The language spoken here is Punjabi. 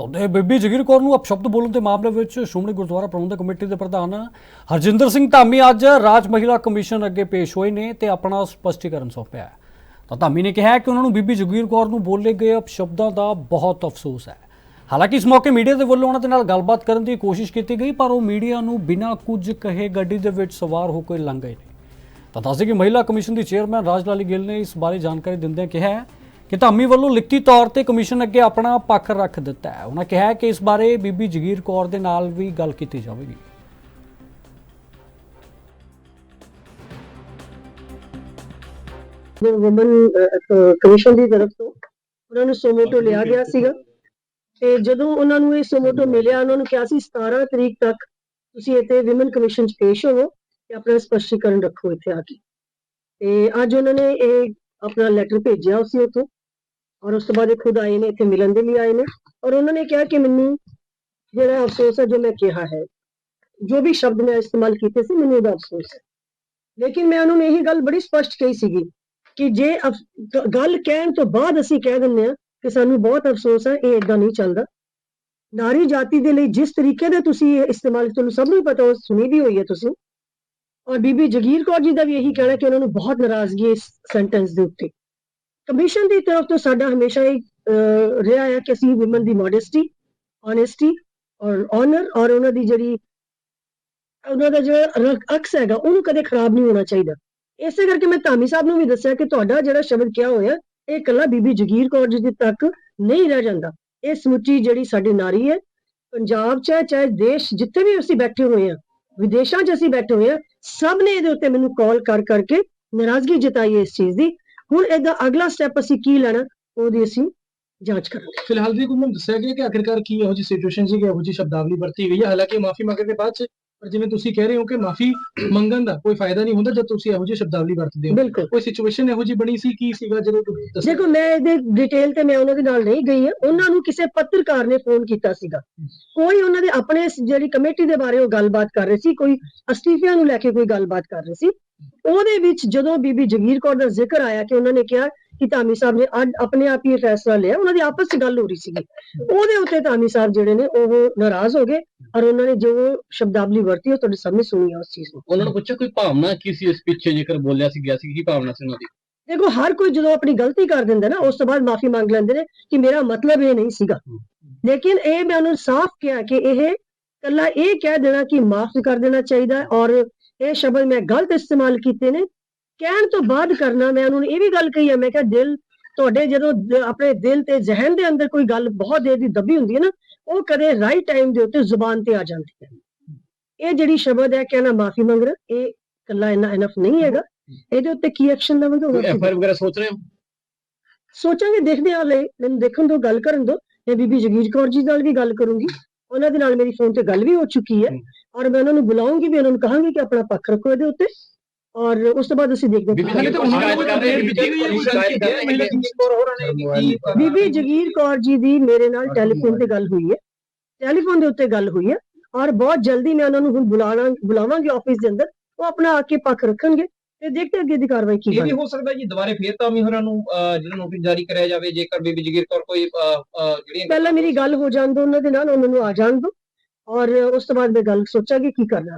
ਤੁਹਾਡੇ ਬੀਬੀ ਜਗੀਰ ਕੌਰ ਨੂੰ ਅਪਸ਼ਬਦ ਬੋਲਣ ਦੇ ਮਾਮਲੇ ਵਿੱਚ ਸ਼੍ਰੋਮਣੀ ਗੁਰਦੁਆਰਾ ਪ੍ਰਬੰਧਕ ਕਮੇਟੀ ਦੇ ਪ੍ਰਧਾਨ ਹਰਜਿੰਦਰ ਸਿੰਘ ਧਾਮੀ ਅੱਜ ਰਾਜ ਮਹਿਲਾ ਕਮਿਸ਼ਨ ਅੱਗੇ ਪੇਸ਼ ਹੋਏ ਨੇ ਤੇ ਆਪਣਾ ਸਪਸ਼ਟੀਕਰਨ ਸੌਂਪਿਆ ਤਾਂ ਧਾਮੀ ਨੇ ਕਿਹਾ ਕਿ ਉਹਨਾਂ ਨੂੰ ਬੀਬੀ ਜਗੀਰ ਕੌਰ ਨੂੰ ਬੋਲੇ ਗਏ ਅਪਸ਼ਬਦਾਂ ਦਾ ਬਹੁਤ ਅਫਸੋਸ ਹੈ। ਹਾਲਾਂਕਿ ਇਸ ਮੌਕੇ ਮੀਡੀਆ ਦੇ ਵੱਲੋਂ ਉਹਨਾਂ ਦੇ ਨਾਲ ਗੱਲਬਾਤ ਕਰਨ ਦੀ ਕੋਸ਼ਿਸ਼ ਕੀਤੀ ਗਈ, ਪਰ ਉਹ ਮੀਡੀਆ ਨੂੰ ਬਿਨਾਂ ਕੁਝ ਕਹੇ ਗੱਡੀ ਦੇ ਵਿੱਚ ਸਵਾਰ ਹੋ ਕੇ ਲੰਘ ਗਏ ਨੇ। ਤਾਂ ਦੱਸਦੇ ਕਿ ਮਹਿਲਾ ਕਮਿਸ਼ਨ ਦੀ ਚੇਅਰਮੈਨ ਰਾਜਲਾਲੀ ਗਿੱਲ ਨੇ ਇਸ ਬਾਰੇ ਜਾਣਕਾਰੀ ਦਿੰਦਿਆਂ ਕਿਹਾ ਹੈ ਕਿ ਧਾਮੀ ਵੱਲੋਂ ਲਿਖਤੀ ਤੌਰ ਤੇ ਕਮਿਸ਼ਨ ਅੱਗੇ ਆਪਣਾ ਪੱਖ ਰੱਖ ਦਿੱਤਾ ਹੈ। ਉਹਨਾਂ ਕਿਹਾ ਕਿ ਇਸ ਬਾਰੇ ਬੀਬੀ ਜਗੀਰ ਕੌਰ ਦੇ ਨਾਲ ਵੀ ਗੱਲ ਕੀਤੀ ਜਾਵੇਗੀ। ਵੂਮਨ ਕਮਿਸ਼ਨ ਦੀ ਤਰਫ ਤੋਂ ਉਹਨਾਂ ਨੂੰ ਸੋਮੋਟੋ ਲਿਆ ਗਿਆ ਸੀਗਾ। ਤੇ ਜਦੋਂ ਉਹਨਾਂ ਨੂੰ ਇਹ ਸੋਮੋਟੋ ਮਿਲਿਆ ਉਹਨਾਂ ਨੂੰ ਕਿਹਾ ਸੀ 17 ਤਰੀਕ ਤੱਕ ਤੁਸੀਂ ਇੱਥੇ ਵਿਮਨ ਕਮਿਸ਼ਨ 'ਚ ਪੇਸ਼ ਹੋਵੋ ਤੇ ਆਪਣਾ ਸਪਸ਼ਟੀਕਰਨ ਰੱਖੋ ਇੱਥੇ ਆ ਕੇ। ਤੇ ਅੱਜ ਉਹਨਾਂ ਨੇ ਇਹ ਆਪਣਾ ਲੈਟਰ ਭੇਜਿਆ ਉਸੇ ਉੱਥੋਂ। ਔਰ ਉਸ ਤੋਂ ਬਾਅਦ ਇਹ ਖੁਦ ਆਏ ਨੇ, ਇੱਥੇ ਮਿਲਣ ਦੇ ਲਈ ਆਏ ਨੇ ਔਰ ਉਹਨਾਂ ਨੇ ਕਿਹਾ ਕਿ ਮੈਨੂੰ ਜਿਹੜਾ ਅਫਸੋਸ ਹੈ ਜੋ ਮੈਂ ਕਿਹਾ ਹੈ, ਜੋ ਵੀ ਸ਼ਬਦ ਮੈਂ ਇਸਤੇਮਾਲ ਕੀਤੇ ਸੀ, ਮੈਨੂੰ ਉਹਦਾ ਅਫਸੋਸ ਹੈ। ਲੇਕਿਨ ਮੈਂ ਉਹਨਾਂ ਨੂੰ ਇਹੀ ਗੱਲ ਬੜੀ ਸਪਸ਼ਟ ਕਹੀ ਸੀਗੀ ਕਿ ਜੇ ਅਫ- ਗੱਲ ਕਹਿਣ ਤੋਂ ਬਾਅਦ ਅਸੀਂ ਕਹਿ ਦਿੰਦੇ ਆ ਕਿ ਸਾਨੂੰ ਬਹੁਤ ਅਫਸੋਸ ਹੈ, ਇਹ ਇਦਾਂ ਨਹੀਂ ਚੱਲਦਾ। ਨਾਰੀ ਜਾਤੀ ਦੇ ਲਈ ਜਿਸ ਤਰੀਕੇ ਦਾ ਤੁਸੀਂ ਇਹ ਇਸਤੇਮਾਲ, ਤੁਹਾਨੂੰ ਸਭ ਨੂੰ ਪਤਾ, ਉਹ ਸੁਣੀ ਵੀ ਹੋਈ ਹੈ ਤੁਸੀਂ। ਔਰ ਬੀਬੀ ਜਗੀਰ ਕੌਰ ਜੀ ਦਾ ਵੀ ਇਹੀ ਕਹਿਣਾ ਕਿ ਉਹਨਾਂ ਨੂੰ ਬਹੁਤ ਨਾਰਾਜ਼ਗੀ ਇਸ ਸੈਂਟੈਂਸ ਦੇ ਉੱਤੇ। ਕਮਿਸ਼ਨ ਦੀ ਤਰਫ ਤੋਂ ਸਾਡਾ ਹਮੇਸ਼ਾ ਹੀ ਅਹ, ਰਿਹਾ ਹੈ ਕਿ ਅਸੀਂ ਵਿਮਨ ਦੀ ਮੋਡੈਸਟੀ ਓਨੈਸਟੀ ਔਰ ਆਨਰ ਔਰ ਉਹਨਾਂ ਦੀ ਜਿਹੜੀ ਉਹਨਾਂ ਦਾ ਜਿਹੜਾ ਅਕਸ ਹੈਗਾ ਉਹਨੂੰ ਕਦੇ ਖਰਾਬ ਨਹੀਂ ਹੋਣਾ ਚਾਹੀਦਾ। ਇਸੇ ਕਰਕੇ ਮੈਂ ਧਾਮੀ ਸਾਹਿਬ ਨੂੰ ਵੀ ਦੱਸਿਆ ਕਿ ਤੁਹਾਡਾ ਜਿਹੜਾ ਸ਼ਬਦ ਕਿਹਾ ਹੋਇਆ ਇਹ ਇਕੱਲਾ ਬੀਬੀ ਜਗੀਰ ਕੌਰ ਜੀ ਦੇ ਤੱਕ ਨਹੀਂ ਰਹਿ ਜਾਂਦਾ। ਇਹ ਸਮੁੱਚੀ ਜਿਹੜੀ ਸਾਡੀ ਨਾਰੀ ਹੈ ਪੰਜਾਬ 'ਚ ਹੈ ਚਾਹੇ ਦੇਸ਼ ਜਿੱਥੇ ਵੀ ਅਸੀਂ ਬੈਠੇ ਹੋਏ ਆ ਵਿਦੇਸ਼ਾਂ 'ਚ ਅਸੀਂ ਬੈਠੇ ਹੋਏ ਆ ਸਭ ਨੇ ਇਹਦੇ ਉੱਤੇ ਮੈਨੂੰ ਕਾਲ ਕਰ ਕਰਕੇ ਨਾਰਾਜ਼ਗੀ ਜਤਾਈ ਹੈ ਇਸ ਚੀਜ਼ ਦੀ। ਹੁਣ ਇਹਦਾ ਅਗਲਾ ਸਟੈਪ ਅਸੀਂ ਕੀ ਲੈਣਾ, ਉਹਦੀ ਅਸੀਂ ਜਾਂਚ ਕਰਾਂਗੇ। ਫਿਲਹਾਲ ਵੀ ਮੈਨੂੰ ਦੱਸਿਆ ਗਿਆ ਕਿ ਆਖਿਰਕਾਰ ਕੀ ਇਹੋ ਜਿਹੀ ਸਿਚੁਏਸ਼ਨ ਸੀ ਕਿ ਇਹੋ ਜਿਹੀ ਸ਼ਬਦਾਵਲੀ ਵਰਤੀ ਗਈ ਹੈ, ਹਾਲਾਂਕਿ ਮਾਫੀ ਮੰਗਣ ਦੇ ਬਾਅਦ ਚ ਪਰ ਜਿਵੇਂ ਤੁਸੀਂ ਕਹਿ ਰਹੇ ਹੋ ਕਿ ਮਾਫੀ ਮੰਗਣ ਦਾ ਕੋਈ ਫਾਇਦਾ ਨਹੀਂ ਹੁੰਦਾ ਜਦ ਤੁਸੀਂ ਇਹੋ ਜਿਹੀ ਸ਼ਬਦਾਵਲੀ ਵਰਤਦੇ ਹੋ। ਬਿਲਕੁਲ। ਕੋਈ ਸਿਚੁਏਸ਼ਨ ਇਹੋ ਜਿਹੀ ਬਣੀ ਸੀ ਕੀ ਸੀਗਾ ਜਦੋਂ ਤੁਸੀਂ ਦੱਸਿਆ? ਦੇਖੋ ਮੈਂ ਇਹਦੇ ਡਿਟੇਲ ਤੇ ਮੈਂ ਉਹਨਾਂ ਦੇ ਨਾਲ ਨਹੀਂ ਗਈ ਹਾਂ। ਉਹਨਾਂ ਨੂੰ ਕਿਸੇ ਪੱਤਰਕਾਰ ਨੇ ਫੋਨ ਕੀਤਾ ਸੀਗਾ। ਕੋਈ ਉਹਨਾਂ ਦੇ ਆਪਣੇ ਸ- ਜਿਹੜੀ ਕਮੇਟੀ ਦੇ ਬਾਰੇ ਉਹ ਗੱਲਬਾਤ ਕਰ ਰਹੇ ਸੀ ਕੋਈ ਅਸਤੀਫਿਆਂ ਨੂੰ ਲੈ ਕੇ ਕੋਈ ਗੱਲਬਾਤ ਕਰ ਰਹੇ ਸੀ। ਉਹਦੇ ਵਿੱਚ ਜਦੋਂ ਬੀਬੀ ਜਗੀਰ ਕੌਰ ਦਾ ਜ਼ਿਕਰ ਆਇਆ ਕਿ ਉਹਨਾਂ ਨੇ ਕਿਹਾ ਕਿ ਧਾਮੀ ਸਾਹਿਬ ਨੇ ਅੱਜ ਆਪਣੇ ਆਪ ਹੀ ਫੈਸਲਾ ਲਿਆ ਉਹਨਾਂ ਦੀ ਆਪਸ ਵਿੱਚ ਗੱਲ ਹੋ ਰਹੀ ਸੀਗੀ। ਉਹਦੇ ਉੱਤੇ ਧਾਮੀ ਸਾਹਿਬ ਜਿਹੜੇ ਨੇ ਉਹ ਨਾਰਾਜ਼ ਹੋ ਗਏ ਔਰ ਉਹਨਾਂ ਨੇ ਜੋ ਸ਼ਬਦਾਵਲੀ ਵਰਤੀ ਉਹ ਤੁਹਾਡੇ ਸਾਹਮਣੇ ਸੁਣੀ ਆ ਉਸ ਚੀਜ਼ ਨੂੰ। ਉਹਨਾਂ ਨੂੰ ਪੁੱਛਿਆ ਕੋਈ ਭਾਵਨਾ ਕੀ ਸੀ ਇਸ ਪਿੱਛੇ ਜੇਕਰ ਬੋਲਿਆ ਸੀ ਗਿਆ ਸੀ ਕੀ ਭਾਵਨਾ ਸੀ ਉਹਨਾਂ ਦੀ? ਦੇਖੋ ਹਰ ਕੋਈ ਜਦੋਂ ਆਪਣੀ ਗਲਤੀ ਕਰ ਦਿੰਦਾ ਨਾ ਉਸ ਤੋਂ ਬਾਅਦ ਮਾਫੀ ਮੰਗ ਲੈਂਦੇ ਨੇ ਕਿ ਮੇਰਾ ਮਤਲਬ ਇਹ ਨਹੀਂ ਸੀਗਾ। ਲੇਕਿਨ ਇਹ ਮੈਂ ਉਹਨੂੰ ਸਾਫ਼ ਕਿਹਾ ਕਿ ਇਹ ਕੱਲਾ ਇਹ ਕਹਿ ਦੇਣਾ ਕਿ ਮਾਫ ਕਰ ਦੇਣਾ ਚਾਹੀਦਾ ਔਰ ਇਹ ਸ਼ਬਦ ਮੈਂ ਗਲਤ ਇਸਤੇਮਾਲ ਕੀਤੇ ਨੇ ਕਹਿਣ ਤੋਂ ਬਾਅਦ ਕਰਨਾ ਮੈਂ ਉਹਨੂੰ ਇਹ ਵੀ ਗੱਲ ਕਹੀ ਹੈ ਮੈਂ ਕਿਹਾ ਦਿਲ ਤੁਹਾਡੇ ਜਦੋਂ ਆਪਣੇ ਦਿਲ ਤੇ ਜ਼ਿਹਨ ਦੇ ਅੰਦਰ ਕੋਈ ਗੱਲ ਬਹੁਤ ਦੇਰ ਦੀ ਦੱਬੀ ਹੁੰਦੀ ਹੈ ਨਾ ਉਹ ਕਦੇ ਰਾਈਟ ਟਾਈਮ ਦੇ ਉੱਤੇ ਜ਼ੁਬਾਨ ਤੇ ਆ ਜਾਂਦੀ ਹੈ। ਇਹ ਜਿਹੜੀ ਸ਼ਬਦ ਹੈ ਕਹਿਣਾ ਮਾਫੀ ਮੰਗ ਰਿਹਾ ਇਹ ਕੱਲਾ ਇੰਨਾ ਇਨਫ ਨਹੀਂ ਹੈਗਾ। ਇਹਦੇ ਉੱਤੇ ਕੀ ਐਕਸ਼ਨ ਲਵਾਂਗੇ ਉਹ ਕੋਈ ਅਸੀਂ ਐਫ ਆਈ ਵਗੈਰਾ ਸੋਚ ਰਹੇ ਹੋ? ਸੋਚਾਂਗੇ ਦੇਖਦੇ ਹਾਂ ਹਲੇ ਮੈਨੂੰ ਦੇਖਣ ਤੋਂ ਗੱਲ ਕਰਨ ਦੋ। ਮੈਂ ਬੀਬੀ ਜਗੀਰ ਕੌਰ ਜੀ ਨਾਲ ਵੀ ਗੱਲ ਕਰੂੰਗੀ। ਉਹਨਾਂ ਦੇ ਨਾਲ ਮੇਰੀ ਫੋਨ ਤੇ ਗੱਲ ਵੀ ਹੋ ਚੁੱਕੀ ਹੈ। ਔਰ ਮੈਂ ਉਹਨਾਂ ਨੂੰ ਬੁਲਾਉਂਗੀ ਵੀ ਉਹਨਾਂ ਨੂੰ ਕਹਾਂਗੀ ਕਿ ਆਪਣਾ ਪੱਖ ਰੱਖੋ ਇਹਦੇ ਉੱਤੇ। ਔਰ ਉਸ ਤੋਂ ਬਾਅਦ ਅਸੀਂ ਦੇਖਦੇ ਬੀਬੀ ਹਾਂ। ਤਾਂ ਬੀਬੀ ਬੀਬੀ ਜਗੀਰ ਕੌਰ ਜੀ। ਦੀ ਮੇਰੇ ਨਾਲ ਟੈਲੀਫੋਨ ਤੇ ਗੱਲ ਹੋਈ ਹੈ। ਟੈਲੀਫੋਨ ਦੇ ਉੱਤੇ ਗੱਲ ਹੋਈ ਹੈ ਔਰ ਬਹੁਤ ਜਲਦੀ ਮੈਂ ਉਹਨਾਂ ਨੂੰ ਹੁਣ ਬੁਲਾਣਾ ਬੁਲਾਵਾਂਗੀ ਆਫਿਸ ਦੇ ਅੰਦਰ। ਉਹ ਆਪਣਾ ਆ ਕੇ ਪੱਖ ਰੱਖਣਗੇ ਤੇ ਦੇਖਦੇ ਅੱਗੇ ਦੀ ਕਾਰਵਾਈ ਕੀ ਇਹ ਵੀ ਹੋ। ਸਕਦਾ ਜੀ ਦੁਬਾਰੇ ਫੇਰ ਤਾਮੀ ਹੋਰਾਂ ਨੂੰ ਜਿਹੜਾ ਨੋਟਿਸ ਜਾਰੀ ਕਰਿਆ ਜਾਵੇ ਜੇਕਰ ਬੀਬੀ ਜਗੀਰ ਕੌਰ ਕੋਈ ਜਿਹੜੀਆਂ ਪਹਿਲਾਂ ਮੇਰੀ ਗੱਲ ਹੋ ਜਾਣ ਦੋ ਉਹਨਾਂ ਦੇ ਨਾਲ ਉਹਨਾਂ ਨੂੰ ਆ ਜਾਣ ਦੋ। ਔਰ ਉਸ ਤੋਂ ਬਾਅਦ ਮੈਂ ਗੱਲ ਸੋਚਾਂਗੀ ਕੀ ਕਰਨਾ।